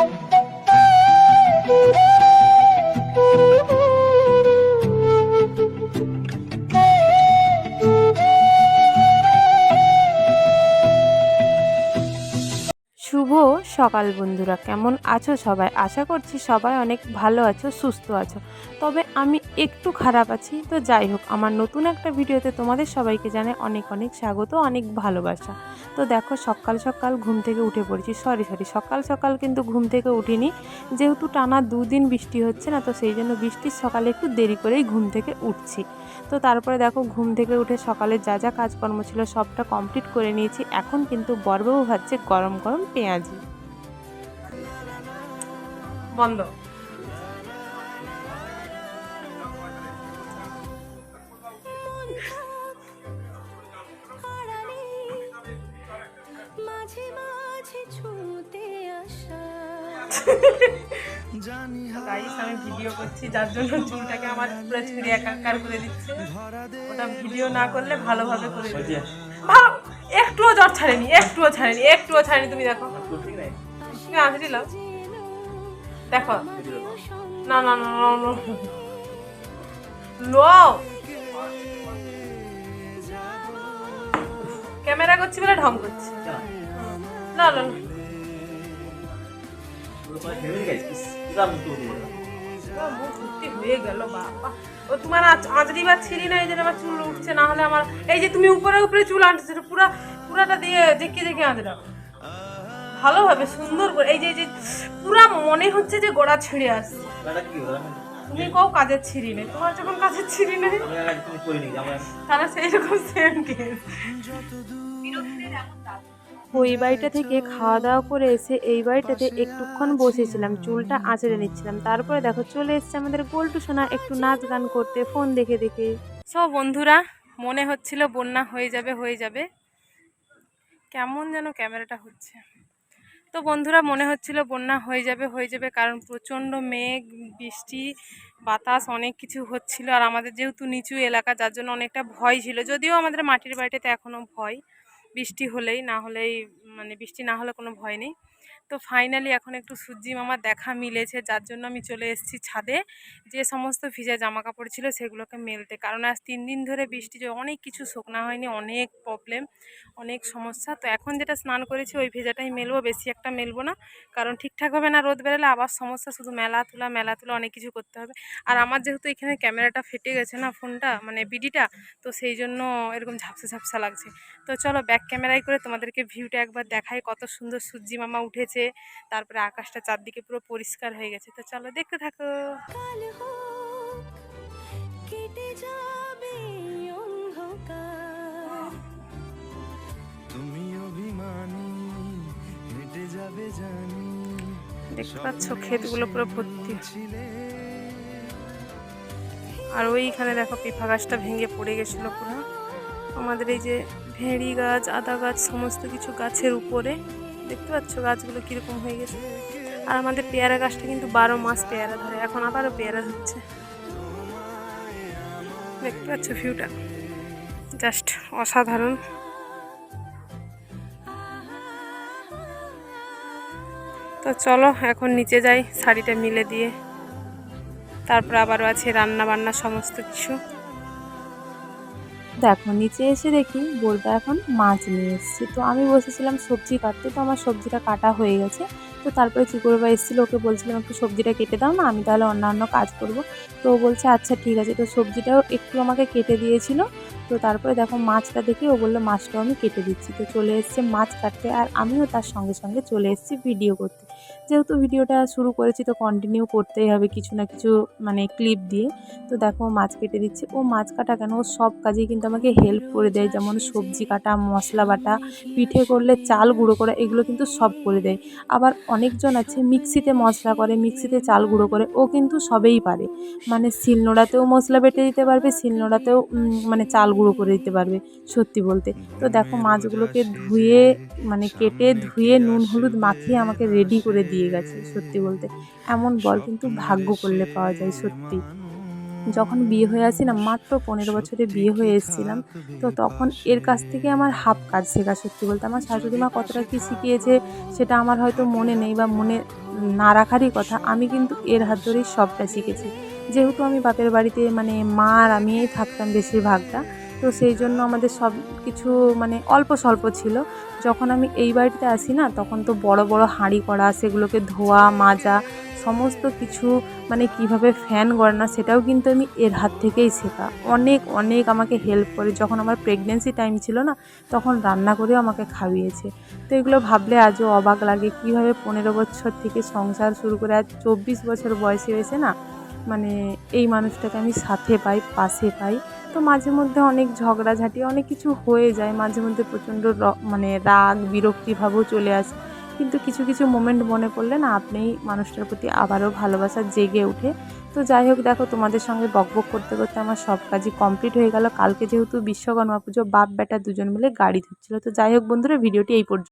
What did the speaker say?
Thank you. সকাল বন্ধুরা, কেমন আছো সবাই? আশা করছি সবাই অনেক ভালো আছো, সুস্থ আছো। তবে আমি একটু খারাপ আছি, তো যাই হোক, আমার নতুন একটা ভিডিওতে তোমাদের সবাইকে জানে অনেক অনেক স্বাগত, অনেক ভালোবাসা। তো দেখো, সকাল সকাল ঘুম থেকে উঠে পড়েছি। সরি সরি সকাল সকাল কিন্তু ঘুম থেকে উঠিনি। যেহেতু টানা দুদিন বৃষ্টি হচ্ছে না, তো সেই জন্য বৃষ্টির সকালে একটু দেরি করেই ঘুম থেকে উঠছি। তো তারপরে দেখো ঘুম থেকে উঠে সকালে যা যা কাজকর্ম ছিল সবটা কমপ্লিট করে নিয়েছি। এখন কিন্তু বরবাবু ভাজছে গরম গরম পেঁয়াজি। বন্ধ। গাইস আমি ভিডিও করছি যার জন্য চুলটাকে আমার পুরো একাকার করে দিচ্ছে। ওটা ভিডিও না করলে ভালোভাবে করে ভালো একটুও জ্বর ছাড়েনি একটুও ছাড়েনি একটুও ছাড়েনি তুমি দেখো। তুমি দেখো। না না না না না। লো ক্যামেরা করছি বলে ঢং করছি। না না। হয়ে গেল বাবা ও তোমার আঁচড়ি বা ছিঁড়ি না এই জন্য আমার চুল উঠছে না হলে আমার এই যে তুমি উপরে উপরে চুল আনতেছো এটা পুরা পুরাটা দিয়ে দেখে দেখে আঁচড়া ভালোভাবে সুন্দর করে এই যে এই যে পুরা মনে হচ্ছে যে গোড়া ছিঁড়ে আসছে তুমি কও কাজের ছিঁড়ি নেই তোমার যখন কাজের ছিঁড়ি নেই তারা সেই রকম সেম কেস ওই বাড়িটা থেকে খাওয়া দাওয়া করে এসে এই বাড়িটাতে একটুক্ষণ বসেছিলাম, চুলটা আঁচড়ে নিচ্ছিলাম। তারপরে দেখো চলে এসছে আমাদের গোল্টু সোনা একটু নাচ গান করতে, ফোন দেখে দেখে। সব বন্ধুরা, মনে হচ্ছিল বন্যা হয়ে যাবে হয়ে যাবে। কেমন যেন ক্যামেরাটা হচ্ছে। তো বন্ধুরা, মনে হচ্ছিল বন্যা হয়ে যাবে হয়ে যাবে, কারণ প্রচণ্ড মেঘ, বৃষ্টি, বাতাস, অনেক কিছু হচ্ছিল। আর আমাদের যেহেতু নিচু এলাকা, যার জন্য অনেকটা ভয় ছিল। যদিও আমাদের মাটির বাড়িটাতে এখনও ভয়। বৃষ্টি হলেই, না হলেই মানে বৃষ্টি না হলে কোনো ভয় নেই। তো ফাইনালি এখন একটু সূর্যি মামার দেখা মিলেছে, যার জন্য আমি চলে এসেছি ছাদে। যে সমস্ত ভিজা জামা কাপড় ছিল সেগুলোকে মেলতে। কারণ আজ তিন দিন ধরে বৃষ্টি অনেক কিছু শুকনা হয়নি, অনেক প্রবলেম অনেক সমস্যা। তো এখন যেটা স্নান করেছি, ওই ভেজাটাই মেলবো, বেশি একটা মেলবো না। কারণ ঠিকঠাকভাবে না রোদ বেরোলে আবার সমস্যা, শুধু মেলা তোলা মেলা তোলা অনেক কিছু করতে হবে। আর আমার যেহেতু এখানে ক্যামেরাটা ফেটে গেছে না, ফোনটা মানে বিডিটা, তো সেই জন্য এরকম ঝাপসা ঝাপসা লাগছে। তো চলো ব্যাক ক্যামেরায় করে তোমাদেরকে ভিউটা একবার দেখাই। কত সুন্দর সূর্যি মামা উঠেছে। তারপরে আকাশটা চারদিকে পুরো পরিষ্কার হয়ে গেছে। তো চলো দেখতে থাকো। কেটে যাবে অন্ধকার। তুমি যাবে দেখতে পাচ্ছ ক্ষেতগুলো পুরো ভর্তি। আর ওইখানে দেখো পিফা গাছটা ভেঙে পড়ে গেছিল পুরো। আমাদের এই যে ভেড়ি গাছ, আদা গাছ, সমস্ত কিছু গাছের উপরে, দেখতে পাচ্ছ গাছগুলো কীরকম হয়ে গেছে? আর আমাদের পেয়ারা গাছটা কিন্তু বারো মাস পেয়ারা ধরে, এখন আবারও পেয়ারা ধরছে। দেখতে পাচ্ছ ভিউটা? জাস্ট অসাধারণ। তো চলো, এখন নিচে যাই, শাড়িটা মিলে দিয়ে। তারপর আবারও আছে রান্না বান্না সমস্ত কিছু। দেখো নিচে এসে দেখি বলটা এখন মাছ নিয়ে এসেছে। তো আমি বসেছিলাম সবজি কাটতে, তো আমার সবজিটা কাটা হয়ে গেছে। তো তারপরে চিকুরবা এসেছিল, ওকে বলছিলাম, একটু সবজিটা কেটে দাও না, আমি তাহলে অন্যান্য কাজ করব। তো ও বলছে আচ্ছা ঠিক আছে। তো সবজিটাও একটু আমাকে কেটে দিয়েছিল। তো তারপরে দেখো মাছটা দেখে ও বলল, মাছটাও আমি কেটে দিচ্ছি। তো চলে এসছে মাছ কাটতে, আর আমিও তার সঙ্গে সঙ্গে চলে এসেছি ভিডিও করতে। যেহেতু ভিডিওটা শুরু করেছি তো কন্টিনিউ করতেই হবে কিছু না কিছু মানে ক্লিপ দিয়ে। তো দেখো মাছ কেটে দিচ্ছে। ও মাছ কাটা কেন? ও সব কাজেই কিন্তু আমাকে হেল্প করে দেয়। যেমন সবজি কাটা মশলা বাটা পিঠে করলে চাল গুঁড়ো করা এগুলো কিন্তু সব করে দেয়। আবার অনেকজন আছে মিক্সিতে মশলা করে মিক্সিতে চাল গুঁড়ো করে ও কিন্তু সবেই পারে। মানে শিলনোড়াতেও মশলা বেটে দিতে পারবে শিলনোড়াতেও মানে চাল গুঁড়ো করে দিতে পারবে সত্যি বলতে। তো দেখো মাছগুলোকে ধুয়ে মানে কেটে ধুয়ে নুন হলুদ মাখিয়ে আমাকে রেডি করে দিয়ে গেছে সত্যি বলতে। এমন বল কিন্তু ভাগ্য করলে পাওয়া যায় সত্যি। যখন বিয়ে হয়ে আসি না মাত্র পনেরো বছরে বিয়ে হয়ে এসেছিলাম তো তখন এর কাছ থেকে আমার হাফ কাজ শেখা সত্যি বলতে। আমার শাশুড়ি মা কতটা কী শিখিয়েছে সেটা আমার হয়তো মনে নেই বা মনে না রাখারই কথা। আমি কিন্তু এর হাত ধরেই সবটা শিখেছি। যেহেতু আমি বাপের বাড়িতে মানে মা আর আমিই থাকতাম বেশিরভাগটা তো সেই জন্য আমাদের সব কিছু মানে অল্প স্বল্প ছিল। যখন আমি এই বাড়িতে আসি না, তখন তো বড় বড় হাঁড়ি করা, সেগুলোকে ধোয়া, মাজা, সমস্ত কিছু মানে কীভাবে ফ্যান গড়ানো সেটাও কিন্তু আমি এর হাত থেকেই শেখা। অনেক অনেক আমাকে হেল্প করে। যখন আমার প্রেগনেন্সি টাইম ছিল না, তখন রান্না করেও আমাকে খাইয়েছে। তো এগুলো ভাবলে আজও অবাক লাগে, কীভাবে পনেরো বছর থেকে সংসার শুরু করে আজ চব্বিশ বছর বয়সে হয়েছে না মানে এই মানুষটাকে আমি সাথে পাই, পাশে পাই। তো মাঝে মধ্যে অনেক ঝগড়াঝাঁটি, অনেক কিছু হয়ে যায়। মাঝে মধ্যে প্রচণ্ড মানে রাগ, বিরক্তিভাবও চলে আসে। কিন্তু কিছু কিছু মোমেন্ট মনে পড়লে না, আপনিই মানুষটার প্রতি আবারও ভালোবাসা জেগে ওঠে। তো যাই হোক, দেখো, তোমাদের সঙ্গে বকবক করতে করতে আমার সব কাজই কমপ্লিট হয়ে গেল। কালকে যেহেতু বিশ্বকর্মা পুজো বাপ বেটা দুজন মিলে গাড়ি ধুচ্ছিলো তো যাই হোক, বন্ধুরা, ভিডিওটি এই পর্যন্ত।